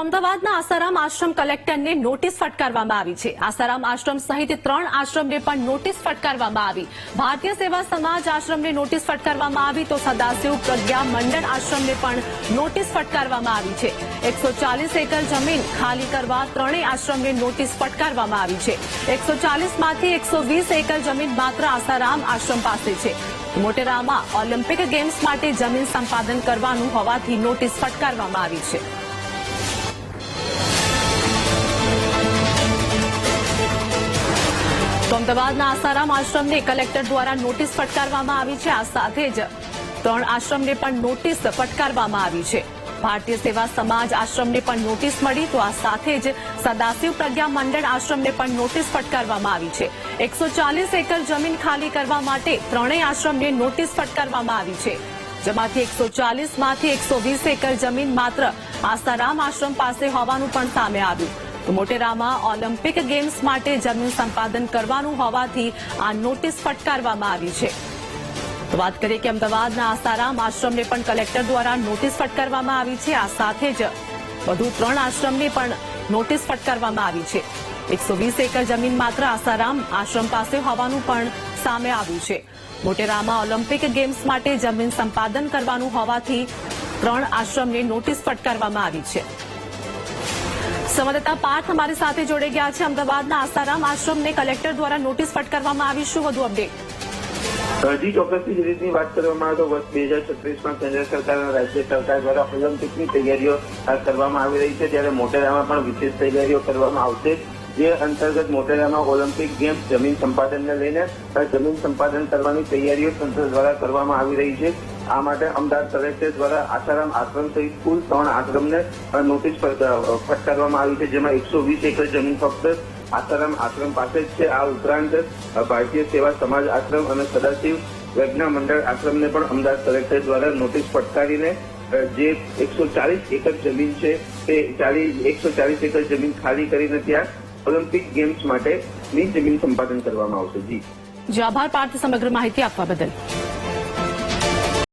અમદાવાદના આસારામ આશ્રમ કલેક્ટરને નોટિસ ફટકારવામાં આવી છે. આસારામ આશ્રમ સહિત ત્રણ આશ્રમને પણ નોટિસ ફટકારવામાં આવી. ભારતીય સેવા સમાજ આશ્રમને નોટિસ ફટકારવામાં આવી તો સદાશિવ પ્રજ્ઞા મંડળ આશ્રમને પણ નોટિસ ફટકારવામાં આવી છે. એકસો એકર જમીન ખાલી કરવા ત્રણેય આશ્રમને નોટિસ ફટકારવામાં આવી છે. એકસો ચાલીસમાંથી એકસો એકર જમીન માત્ર આસારામ આશ્રમ પાસે છે. મોટેરામાં ઓલિમ્પિક ગેમ્સ માટે જમીન સંપાદન કરવાનું હોવાથી નોટિસ ફટકારવામાં આવી છે. તો અમદાવાદના આસારામ આશ્રમને કલેક્ટર દ્વારા નોટિસ ફટકારવામાં આવી છે. આ સાથે જ ત્રણ આશ્રમને પણ નોટિસ ફટકારવામાં આવી છે. ભારતીય સેવા સમાજ આશ્રમને પણ નોટિસ મળી તો આ સાથે જ સદાશિવ પ્રજ્ઞા મંડળ આશ્રમને પણ નોટિસ ફટકારવામાં આવી છે. એકસો એકર જમીન ખાલી કરવા માટે ત્રણેય આશ્રમને નોટિસ ફટકારવામાં આવી છે. જેમાંથી એકસો ચાલીસમાંથી એકસો એકર જમીન માત્ર આસારામ આશ્રમ પાસે હોવાનું પણ સામે આવ્યું. તો મોટેરામાં ઓલિમ્પિક ગેમ્સ માટે જમીન સંપાદન કરવાનું હોવાથી આ નોટિસ ફટકારવામાં આવી છે. તો વાત કરીએ કે અમદાવાદના આસારામ આશ્રમને પણ કલેક્ટર દ્વારા નોટિસ ફટકારવામાં આવી છે. આ સાથે જ વધુ ત્રણ આશ્રમને પણ નોટિસ ફટકારવામાં આવી છે. એકસો વીસ એકર જમીન માત્ર આસારામ આશ્રમ પાસે હોવાનું પણ સામે આવ્યું છે. મોટેરામાં ઓલિમ્પિક ગેમ્સ માટે જમીન સંપાદન કરવાનું હોવાથી ત્રણ આશ્રમને નોટિસ ફટકારવામાં આવી છે. સંવાદદાતા પાર્થ અમારી સાથે જોડાઈ ગયા છે. અમદાવાદના આસારામ આશ્રમને કલેક્ટર દ્વારા નોટિસ ફટકારવામાં આવી શું વધુ અપડેટ? હજી ચોક્કસથી રીતની વાત કરવામાં આવે તો વર્ષ બે હજાર છત્રીસમાં કેન્દ્ર સરકાર અને રાજ્ય સરકાર દ્વારા ઓલિમ્પિકની તૈયારીઓ કરવામાં આવી રહી છે. ત્યારે મોટેરામાં પણ વિશેષ તૈયારીઓ કરવામાં આવશે. જે અંતર્ગત મોટેરામાં ઓલિમ્પિક ગેમ્સ જમીન સંપાદનને લઈને જમીન સંપાદન કરવાની તૈયારીઓ તંત્ર દ્વારા કરવામાં આવી રહી છે. આ માટે અમદાવાદ કલેક્ટર દ્વારા આસારામ આશ્રમ સહિત કુલ ત્રણ આશ્રમને નોટિસ ફટકારવામાં આવી છે, જેમાં એકસો વીસ એકર જમીન ફક્ત આસારામ આશ્રમ પાસે જ છે. આ ઉપરાંત ભારતીય સેવા સમાજ આશ્રમ અને સદાશિવ પ્રજ્ઞા મંડળ આશ્રમને પણ અમદાવાદ કલેક્ટર દ્વારા નોટિસ ફટકારીને જે એકસો ચાલીસ એકર જમીન છે, તે ચાલીસ, એકસો ચાલીસ એકર જમીન ખાલી કરીને ત્યાં ઓલિમ્પિક ગેમ્સ માટેની જમીન સંપાદન કરવામાં આવશે. જી. જે, આભાર. પાર્થ સમગ્ર માહિતી આપવા બદલ.